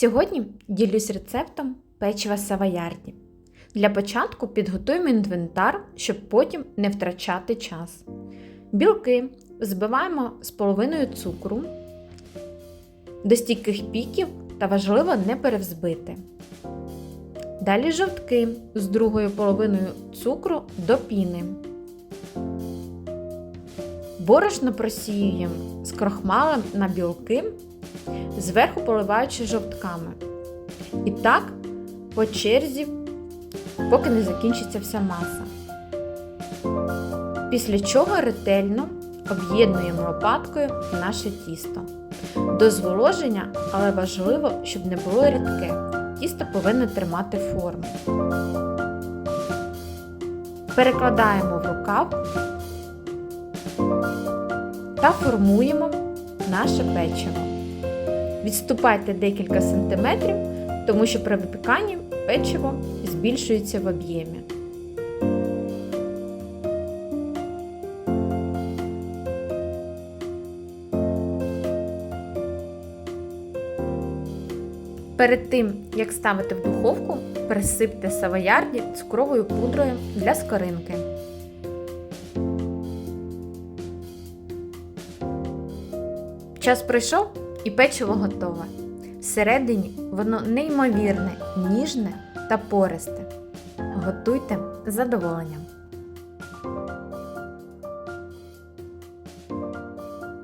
Сьогодні ділюсь рецептом печива савоярді. Для початку підготуємо інвентар, щоб потім не втрачати час. Білки збиваємо з половиною цукру до стійких піків та важливо не перевзбити. Далі жовтки з другою половиною цукру до піни. Борошно просіюємо з крохмалем на білки, зверху поливаючи жовтками. І так по черзі, поки не закінчиться вся маса. Після чого ретельно об'єднуємо лопаткою наше тісто. До зволоження, але важливо, щоб не було рідке. Тісто повинно тримати форму. Перекладаємо в рукав та формуємо наше печиво. Відступайте декілька сантиметрів, тому що при випіканні печиво збільшується в об'ємі. Перед тим, як ставити в духовку, присипте савоярді цукровою пудрою для скоринки. Час пройшов і печиво готове. Всередині воно неймовірне, ніжне та пористе. Готуйте з задоволенням.